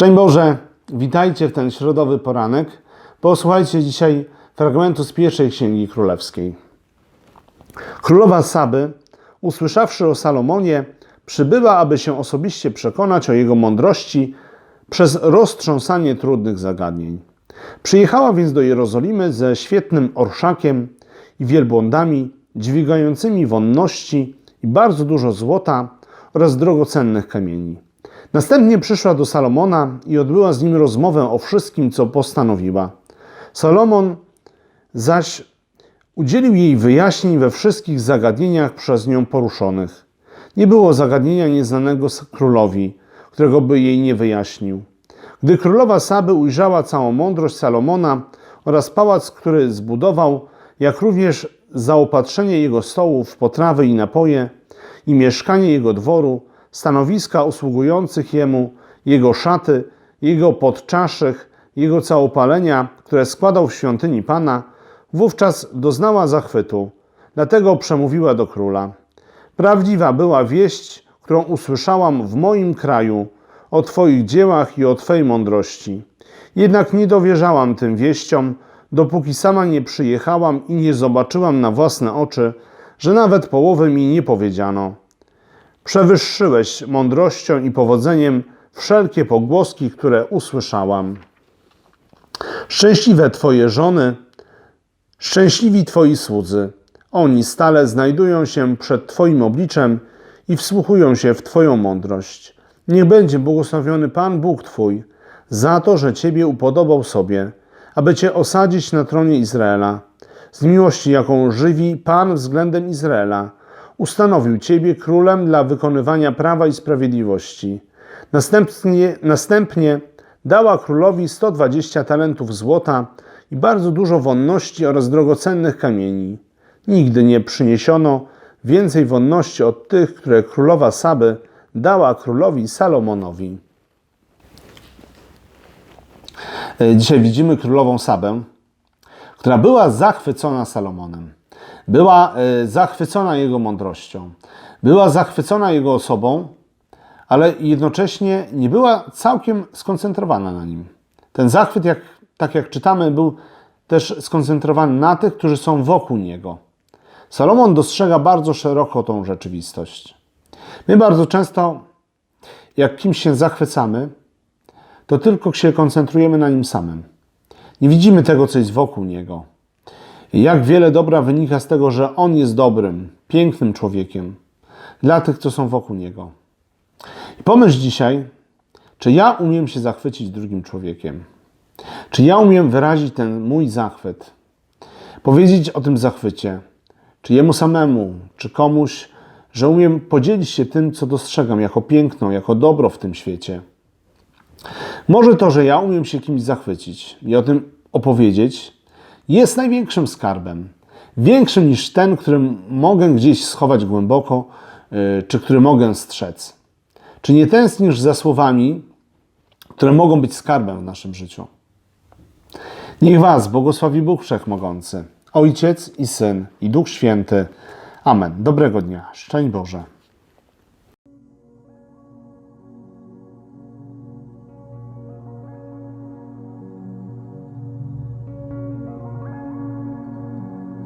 Szczęść Boże, witajcie w ten środowy poranek. Posłuchajcie dzisiaj fragmentu z pierwszej Księgi Królewskiej. Królowa Saby, usłyszawszy o Salomonie, przybyła, aby się osobiście przekonać o jego mądrości przez roztrząsanie trudnych zagadnień. Przyjechała więc do Jerozolimy ze świetnym orszakiem i wielbłądami, dźwigającymi wonności i bardzo dużo złota oraz drogocennych kamieni. Następnie przyszła do Salomona i odbyła z nim rozmowę o wszystkim, co postanowiła. Salomon zaś udzielił jej wyjaśnień we wszystkich zagadnieniach przez nią poruszonych. Nie było zagadnienia nieznanego królowi, którego by jej nie wyjaśnił. Gdy królowa Saby ujrzała całą mądrość Salomona oraz pałac, który zbudował, jak również zaopatrzenie jego stołów, potrawy i napoje, i mieszkanie jego dworu, stanowiska usługujących jemu, jego szaty, jego podczaszych, jego całopalenia, które składał w świątyni Pana, wówczas doznała zachwytu. Dlatego przemówiła do króla. Prawdziwa była wieść, którą usłyszałam w moim kraju o Twoich dziełach i o Twej mądrości. Jednak nie dowierzałam tym wieściom, dopóki sama nie przyjechałam i nie zobaczyłam na własne oczy, że nawet połowy mi nie powiedziano. Przewyższyłeś mądrością i powodzeniem wszelkie pogłoski, które usłyszałam. Szczęśliwe Twoje żony, szczęśliwi Twoi słudzy. Oni stale znajdują się przed Twoim obliczem i wsłuchują się w Twoją mądrość. Niech będzie błogosławiony Pan Bóg Twój za to, że Ciebie upodobał sobie, aby Cię osadzić na tronie Izraela. Z miłości, jaką żywi Pan względem Izraela, ustanowił Ciebie królem dla wykonywania prawa i sprawiedliwości. Następnie, następnie dała królowi 120 talentów złota i bardzo dużo wonności oraz drogocennych kamieni. Nigdy nie przyniesiono więcej wonności od tych, które królowa Saby dała królowi Salomonowi. E, Dzisiaj widzimy królową Sabę, która była zachwycona Salomonem. Była e, zachwycona jego mądrością. Była zachwycona jego osobą, ale jednocześnie nie była całkiem skoncentrowana na nim. Ten zachwyt, jak, tak jak czytamy, był też skoncentrowany na tych, którzy są wokół niego. Salomon dostrzega bardzo szeroko tą rzeczywistość. My bardzo często, jak kimś się zachwycamy, to tylko się koncentrujemy na nim samym. Nie widzimy tego, co jest wokół niego. Jak wiele dobra wynika z tego, że on jest dobrym, pięknym człowiekiem dla tych, co są wokół niego. I pomyśl dzisiaj, czy ja umiem się zachwycić drugim człowiekiem? Czy ja umiem wyrazić ten mój zachwyt? Powiedzieć o tym zachwycie, czy jemu samemu, czy komuś, że umiem podzielić się tym, co dostrzegam jako piękno, jako dobro w tym świecie. Może to, że ja umiem się kimś zachwycić i o tym opowiedzieć, jest największym skarbem. Większym niż ten, który mogę gdzieś schować głęboko, yy, czy który mogę strzec. Czy nie tęsknisz za słowami, które mogą być skarbem w naszym życiu? Niech Was błogosławi Bóg Wszechmogący, Ojciec i Syn i Duch Święty. Amen. Dobrego dnia. Szczęść Boże.